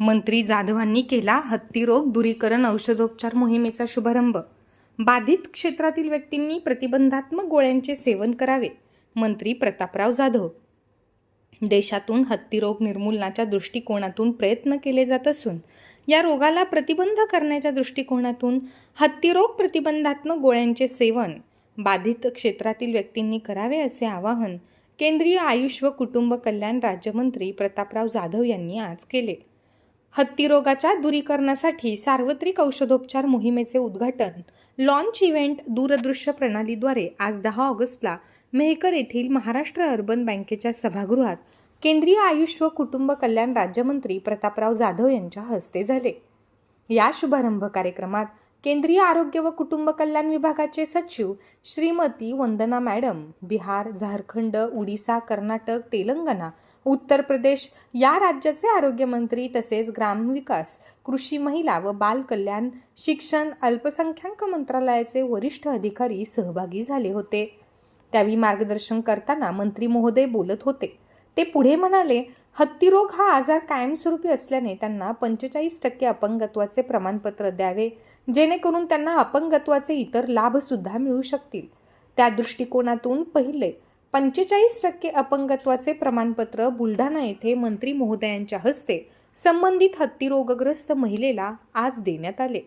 मंत्री जाधवांनी केला हत्तीरोग दूरीकरण औषधोपचार मोहिमेचा शुभारंभ. बाधित क्षेत्रातील व्यक्तींनी प्रतिबंधात्मक गोळ्यांचे सेवन करावे मंत्री प्रतापराव जाधव. देशातून हत्तीरोग निर्मूलनाच्या दृष्टिकोनातून प्रयत्न केले जात असून या रोगाला प्रतिबंध करण्याच्या दृष्टिकोनातून हत्तीरोग प्रतिबंधात्मक गोळ्यांचे सेवन बाधित क्षेत्रातील व्यक्तींनी करावे असे आवाहन केंद्रीय आयुष व कुटुंब कल्याण राज्यमंत्री प्रतापराव जाधव यांनी आज केले. हत्तीरोगाच्या दूरीकरणासाठी सार्वत्रिक औषधोपचार मोहिमेचे उद्घाटन. लॉन्च इव्हेंट दूरदृश्य प्रणालीद्वारे आज दहा ऑगस्टला मेहकर येथील महाराष्ट्र अर्बन बँकेच्या सभागृहात केंद्रीय आयुष व कुटुंब कल्याण राज्यमंत्री प्रतापराव जाधव यांच्या हस्ते झाले. या शुभारंभ कार्यक्रमात केंद्रीय आरोग्य व कुटुंब कल्याण विभागाचे सचिव श्रीमती वंदना मॅडम बिहार झारखंड उडीसा कर्नाटक तेलंगणा उत्तर प्रदेश या राज्याचे आरोग्यमंत्री तसेच ग्रामविकास कृषी महिला व बाल कल्याण शिक्षण अल्पसंख्याक मंत्रालयाचे वरिष्ठ अधिकारी सहभागी झाले होते. त्यावेळी मार्गदर्शन करताना मंत्री महोदय बोलत होते. ते पुढे म्हणाले हत्तीरोग हा आजार कायमस्वरूपी असल्याने त्यांना पंचेचाळीस टक्के अपंगत्वाचे प्रमाणपत्र द्यावे जेणेकरून त्यांना अपंगत्वाचे इतर लाभसुद्धा मिळू शकतील. त्या दृष्टिकोनातून पहिले पंचेचाळीस टक्के अपंगत्वाचे प्रमाणपत्र बुलढाणा येथे मंत्री महोदयांच्या हस्ते संबंधित हत्तीरोगग्रस्त महिलेला आज देण्यात आले.